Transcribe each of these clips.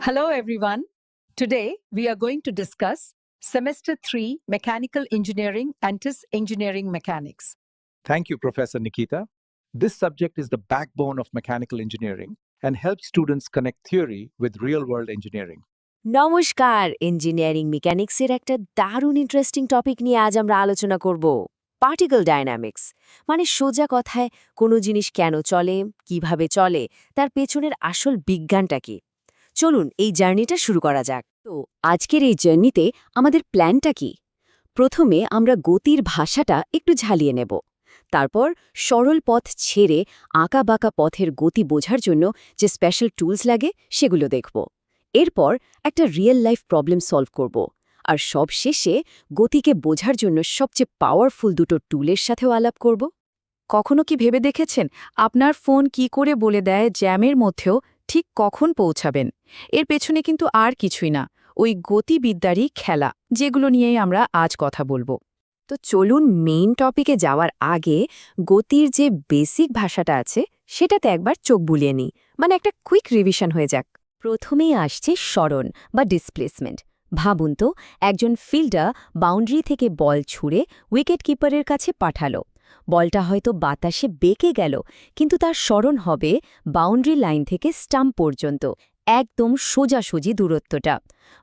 Hello, everyone. Today, we are going to discuss Semester 3 Mechanical Engineering and TIS Engineering Mechanics. Thank you, Professor Nikita. This subject is the backbone of mechanical engineering and helps students connect theory with real world engineering. নমস্কার engineering মেকানিক্সের একটা দারুণ interesting topic নিয়ে আজ আমরা আলোচনা করব particle dynamics মানে সোজা কথায় কোনো জিনিস কেন চলে কিভাবে চলে তার পেছনের আসল বিজ্ঞানটা কি চলুন এই জার্নিটা শুরু করা যাক। তো, আজকের এই জার্নিতে আমাদের প্ল্যানটা কি? প্রথমে আমরা গতির ভাষাটা একটু ঝালিয়ে নেব। তারপর সরল পথ ছেড়ে আঁকা বাঁকা পথের গতি বোঝার জন্য যে স্পেশাল টুলস লাগে, সেগুলো দেখব। এরপর একটা রিয়েল লাইফ প্রবলেম সলভ করব। আর সব শেষে গতিকে বোঝার জন্য সবচেয়ে পাওয়ারফুল দুটো টুলের সাথেও আলাপ করব। কখনো কি ভেবে দেখেছেন? আপনার ফোন কি করে বলে দেয় জ্যামের মধ্যেও ঠিক কখন পৌঁছাবেন? এর পেছনে কিন্তু আর কিছুই না, ওই গতিবিদ্যারই খেলা, যেগুলো নিয়েই আমরা আজ কথা বলব। তো চলুন মেইন টপিকে যাওয়ার আগে গতির যে বেসিক ভাষাটা আছে, সেটাতে একবার চোখ বুলিয়ে নিই। মানে একটা কুইক রিভিশন হয়ে যাক। প্রথমেই আসছে স্মরণ বা ডিসপ্লেসমেন্ট ভাবুন তো, একজন ফিল্ডার বাউন্ডারি থেকে বল ছুঁড়ে উইকেট কিপারের কাছে পাঠালো। বলটা হয়তো বাতাসে বেঁকে গেল, কিন্তু তার স্মরণ হবে বাউন্ডারি লাইন থেকে স্টাম্প পর্যন্ত, একদম সোজাসুজি দূরত্বটা।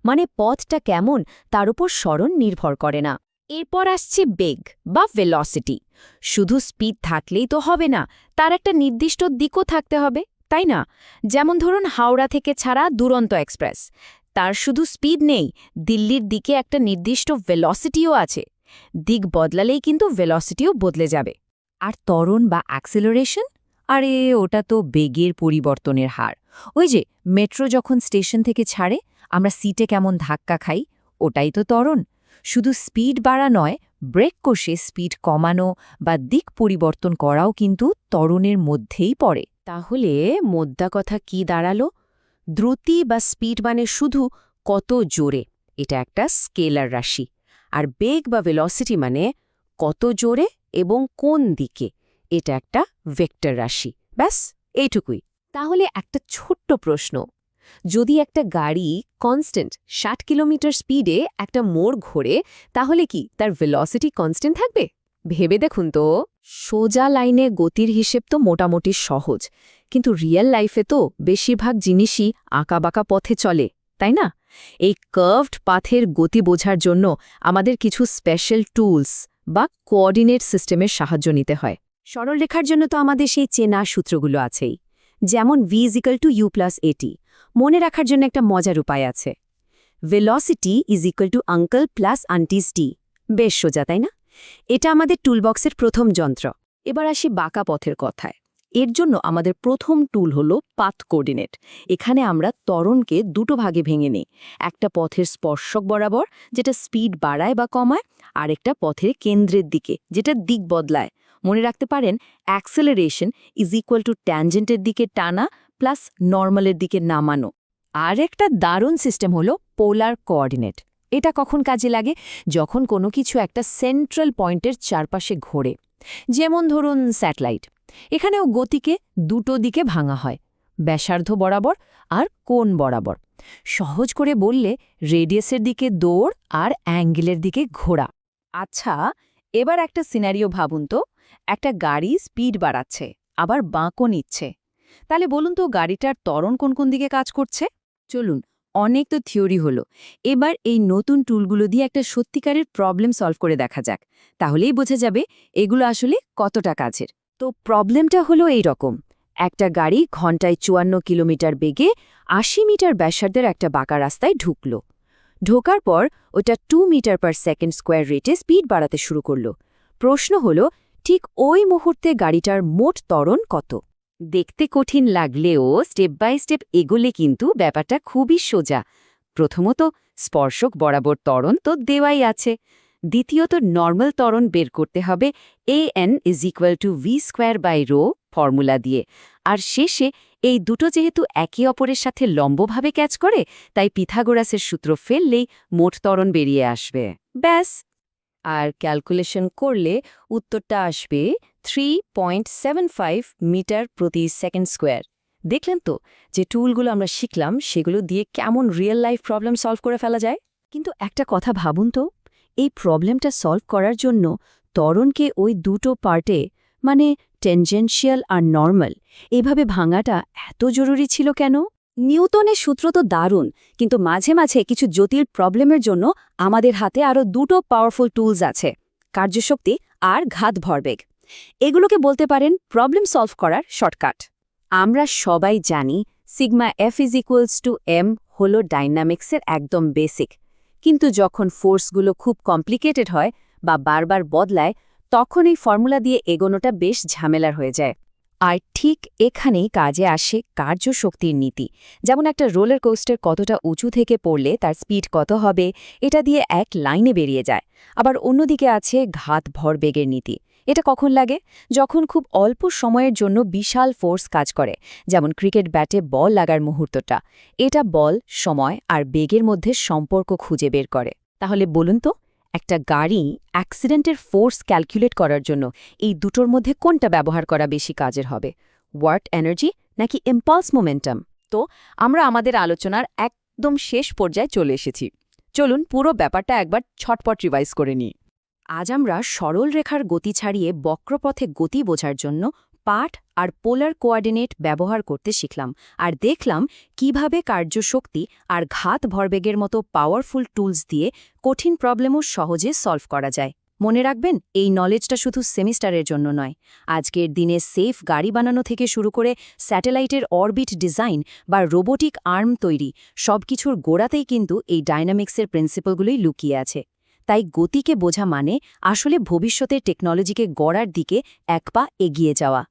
মানে পথটা কেমন, তার উপর স্মরণ নির্ভর করে না। এরপর আসছে বেগ বা ভেলসিটি শুধু স্পিড থাকলেই তো হবে না, তার একটা নির্দিষ্ট দিকও থাকতে হবে, তাই না? যেমন ধরুন হাওড়া থেকে ছাড়া দুরন্ত এক্সপ্রেস তার শুধু স্পিড নেই, দিল্লির দিকে একটা নির্দিষ্ট ভেলসিটিও আছে। দিক বদলালেই কিন্তু ভেলসিটিও বদলে যাবে। আর ত্বরণ বা অ্যাক্সেলারেশন আরে, ওটা তো বেগের পরিবর্তনের হার। ওই যে মেট্রো যখন স্টেশন থেকে ছাড়ে, আমরা সিটে কেমন ধাক্কা খাই, ওটাই তো ত্বরণ। শুধু স্পিড বাড়া নয় ব্রেক কষে স্পিড কমানো বা দিক পরিবর্তন করাও কিন্তু ত্বরণের মধ্যেই পড়ে। তাহলে মোদ্দা কথা কি দাঁড়াল? দ্রুতি বা স্পিড মানে শুধু কত জোরে? এটা একটা স্কেলার রাশি। আর বেগ বা ভেলসিটি মানে কত জোরে এবং কোন দিকে। এটা একটা ভেক্টর রাশি। ব্যাস, এইটুকুই। তাহলে একটা ছোট্ট প্রশ্ন। যদি একটা গাড়ি কনস্ট্যান্ট ষাট কিলোমিটার স্পিডে একটা মোড় ঘোরে, তাহলে কি তার ভেলসিটি কনস্ট্যান্ট থাকবে? ভেবে দেখুন তো। সোজা লাইনে গতির হিসেব তো মোটামুটি সহজ। কিন্তু রিয়েল লাইফে তো বেশিরভাগ জিনিসই আঁকাবাঁকা পথে চলে। তাই না? এই কার্ভড পাথের গতি বোঝার জন্য আমাদের কিছু স্পেশাল টুলস বা কোঅর্ডিনেট সিস্টেমের সাহায্য নিতে হয়। সরলরেখার জন্য তো আমাদের সেই চেনা সূত্রগুলো আছেই, যেমন V is equal to U plus এটি মনে রাখার জন্য একটা মজার উপায় আছে। Velocity is equal to uncle plus aunties T বেশ সোজা, তাই না? এটা আমাদের টুলবক্সের প্রথম যন্ত্র। এবার আসি বাঁকা পথের কথায়। এর জন্য আমাদের প্রথম টুল হল পাথ কোঅর্ডিনেট এখানে আমরা তরণকে দুটো ভাগে ভেঙে নিই, একটা পথের স্পর্শক বরাবর, যেটা স্পিড বাড়ায় বা কমায়, আর একটা পথের কেন্দ্রের দিকে, যেটা দিক বদলায়। মনে রাখতে পারেন অ্যাক্সেলারেশন ইজ ইকুয়াল টু ট্যানজেন্টের দিকে টানা প্লাস নর্মালের দিকে নামানো। আর একটা দারুণ সিস্টেম হলো পোলার কোঅর্ডিনেট এটা কখন কাজে লাগে? যখন কোনো কিছু একটা সেন্ট্রাল পয়েন্টের চারপাশে ঘোরে। যেমন ধরুন স্যাটেলাইট এখানেও গতিকে দুটো দিকে ভাঙা হয়, ব্যাসার্ধ বরাবর আর কোণ বরাবর। সহজ করে বললে রেডিয়াসের দিকে দৌড় আর অ্যাঙ্গেলের দিকে ঘোরা। আচ্ছা এবার একটা সিনারিও ভাবুন তো। একটা গাড়ি স্পিড বাড়াচ্ছে, আবার বাঁকও নিচ্ছে। তাহলে বলুন তো গাড়িটার ত্বরণ কোন কোন দিকে কাজ করছে? চলুন, অনেক তো থিওরি হলো। এবার এই নতুন টুলগুলো দিয়ে একটা সত্যিকারের প্রবলেম সলভ করে দেখা যাক। তাহলেই বোঝা যাবে এগুলো আসলে কতটা কাজের। তো প্রবলেমটা হলো এই রকম। একটা গাড়ি ঘন্টায় চুয়ান্ন কিলোমিটার বেগে আশি মিটার ব্যাসার্ধের একটা বাঁকা রাস্তায় ঢুকল। ঢোকার পর ওটা two metre per second square রেটে স্পিড বাড়াতে শুরু করল। প্রশ্ন হলো, ঠিক ওই মুহূর্তে গাড়িটার মোট ত্বরণ কত? দেখতে কঠিন লাগলেও স্টেপ বাই স্টেপ এগোলে কিন্তু ব্যাপারটা খুবই সোজা। প্রথমত, স্পর্শক বরাবর ত্বরণ তো দেওয়াই আছে। দ্বিতীয়ত নর্মাল ত্বরণ বের করতে হবে A N is equal to V square by rho formula দিয়ে। আর শেষে, এই দুটো যেহেতু একে অপরের সাথে লম্বভাবে ক্যাচ করে, তাই পিথাগোরাসের সূত্র ফেললেই মোট ত্বরণ বেরিয়ে আসবে। ব্যাস। আর ক্যালকুলেশন করলে উত্তরটা আসবে থ্রি মিটার প্রতি সেকেন্ড স্কোয়ার দেখলেন তো, যে টুলগুলো আমরা শিখলাম, সেগুলো দিয়ে কেমন রিয়েল লাইফ প্রবলেম সলভ করে ফেলা যায়? কিন্তু একটা কথা ভাবুন তো এই প্রবলেমটা সলভ করার জন্য তরণকে ওই দুটো পার্টে মানে টেনজেনশিয়াল আর নর্মাল এভাবে ভাঙাটা এত জরুরি ছিল কেন? নিউটনের সূত্র তো দারুণ, কিন্তু মাঝে মাঝে কিছু জটিল প্রবলেমের জন্য আমাদের হাতে আরও দুটো পাওয়ারফুল টুলস আছে, কার্যশক্তি আর ঘাত ভরবেগ। এগুলোকে বলতে পারেন প্রবলেম সলভ করার শর্টকাট আমরা সবাই জানি sigma F is equals to M হল ডাইনামিক্সের একদম বেসিক কিন্তু যখন ফোর্সগুলো খুব কমপ্লিকেটেড হয় বা বারবার বদলায়, তখন এই ফর্মুলা দিয়ে এগোনোটা বেশ ঝামেলার হয়ে যায়। আর ঠিক এখানেই কাজে আসে কার্যশক্তির নীতি। যেমন একটা রোলার কোস্টার কতটা উঁচু থেকে পড়লে তার স্পিড কত হবে, এটা দিয়ে এক লাইনে বেরিয়ে যায়। আবার অন্যদিকে আছে ঘাত ভরবেগের নীতি। এটা কখন লাগে? যখন খুব অল্প সময়ের জন্য বিশাল ফোর্স কাজ করে, যেমন ক্রিকেট ব্যাটে বল লাগার মুহূর্তটা। এটা বল, সময় আর বেগের মধ্যে সম্পর্ক খুঁজে বের করে। তাহলে বলুন তো, একটা গাড়ি অ্যাক্সিডেন্টের ফোর্স ক্যালকুলেট করার জন্য এই দুটোর মধ্যে কোনটা ব্যবহার করা বেশি কাজের হবে? ওয়ার্ট এনার্জি নাকি ইম্পালস মোমেন্টাম? তো, আমরা আমাদের আলোচনার একদম শেষ পর্যায়ে চলে এসেছি। চলুন পুরো ব্যাপারটা একবার ছটপট রিভাইজ করে নিই। আজ আমরা সরল রেখার গতি ছাড়িয়ে বক্রপথে গতি বোঝার জন্য পাঠ আর পোলার কোয়ার্ডিনেট ব্যবহার করতে শিখলাম আর দেখলাম কীভাবে কার্যশক্তি আর ঘাত ভরবেগের মতো পাওয়ারফুল টুলস দিয়ে কঠিন প্রবলেমও সহজে সলভ করা যায়। মনে রাখবেন, এই নলেজটা শুধু সেমিস্টারের জন্য নয়। আজকের দিনে সেফ গাড়ি বানানো থেকে শুরু করে স্যাটেলাইটের অরবিট ডিজাইন বা রোবোটিক আর্ম তৈরি সবকিছুর গোড়াতেই কিন্তু এই ডাইনামিক্সের প্রিন্সিপালগুলোই লুকিয়ে আছে। তাই গতিকে বোঝা মানে আসলে ভবিষ্যতের টেকনোলজিকে গড়ার দিকে এক পা এগিয়ে যাওয়া।